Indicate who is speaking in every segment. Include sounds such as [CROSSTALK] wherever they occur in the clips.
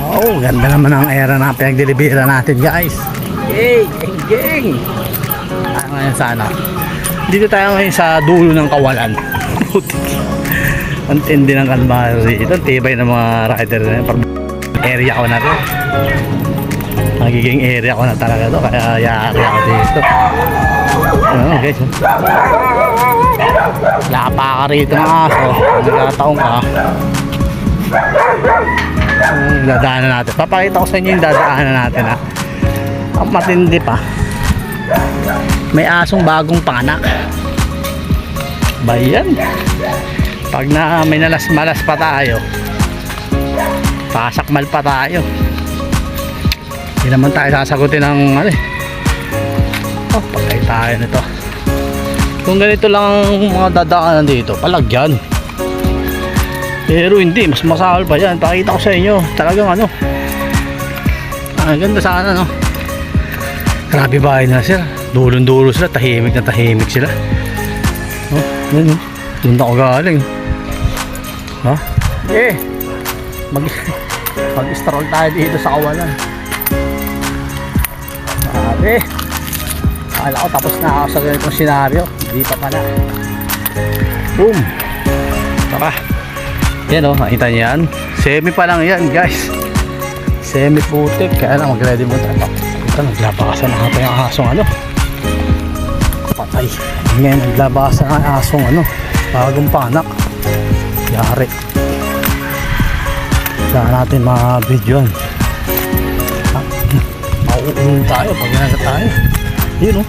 Speaker 1: Oh, ganda naman ang era na pinagdelibera natin guys. Yay! Gang! Tayo ngayon sa ano? Dito tayo ngayon sa dulo ng kawalan. Ang tindi ng kalmari. Ito, ang tibay ng mga rider na area ko na to. Magiging area ko na talaga to. Kaya yari ako dito. Ano guys? oh. Lapa ka rito ng aso. Nagkataong ka. Dadaanan natin. Papakita ko sa inyo yung dadaanan natin ha. Ang matindi pa. May asong bagong panganak. Bayan. Pag na may nalas-malas pa tayo. Pasakmal pa tayo. Hindi naman tayo sasagutin ng ano eh. Oh, patay tayo nito. Kung ganito lang ang mga dadaanan dito, palagyan. Pero hindi, mas masahal pa yan. Pakita ko sa inyo. Talagang ano. Ang ganda sana no. Grabe bahay na sir. Dulong-dulo sila. Tahimik na tahimik sila. Oh, yun. Doon ako galing. Ha? Eh. Mag [LAUGHS] mag-stroll tayo dito sa kawalan. Grabe. Akala ko tapos na ako sa ganitong senaryo. Hindi pa pala. Boom. Tara. Yan o, nakita niyo yan. Semi pa lang yan, guys. Semi putik. Kaya lang, mag-ready mo tayo. Ito, naglabakasan na ata yung asong ano. Patay. Ngayon, naglabakasan ang asong ano. Bagong panak. Yari. Saan natin ma-videoan. Ah, Mauulong tayo pag ganaga tayo. Yun o.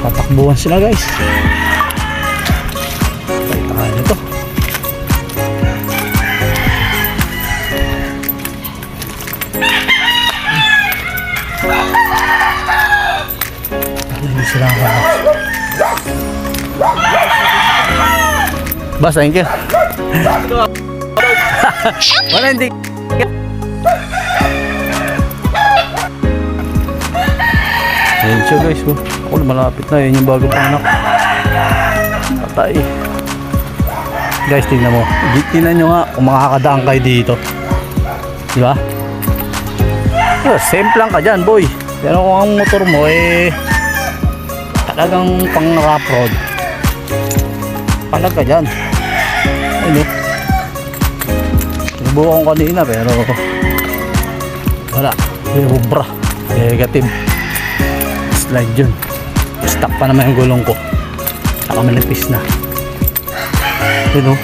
Speaker 1: Tatakbuhan sila guys. Yung sila ka? Boss, thank you. [LAUGHS] Wala hindi. Ayan siya guys. Oh. Ako na malapit na. Yan yung bago pang anak. Patay. Guys, tingnan mo. Tingnan nyo nga kung makakadaan kayo dito. Di ba? Yeah, same lang ka dyan, boy. Pero kung ang motor mo eh talagang pang rough road. Palag ka dyan. Ano? Sinubukan ko kanina pero wala. Hubra. Negative. Slide yun. Stuck pa naman yung gulong ko. Saka manipis na. Yun o.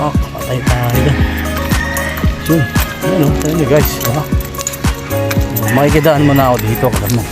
Speaker 1: Ah, patay tayo dyan. Yun. Yun o. Yun o guys. Ah. Makikidaan mo na ako dito. Alam mo.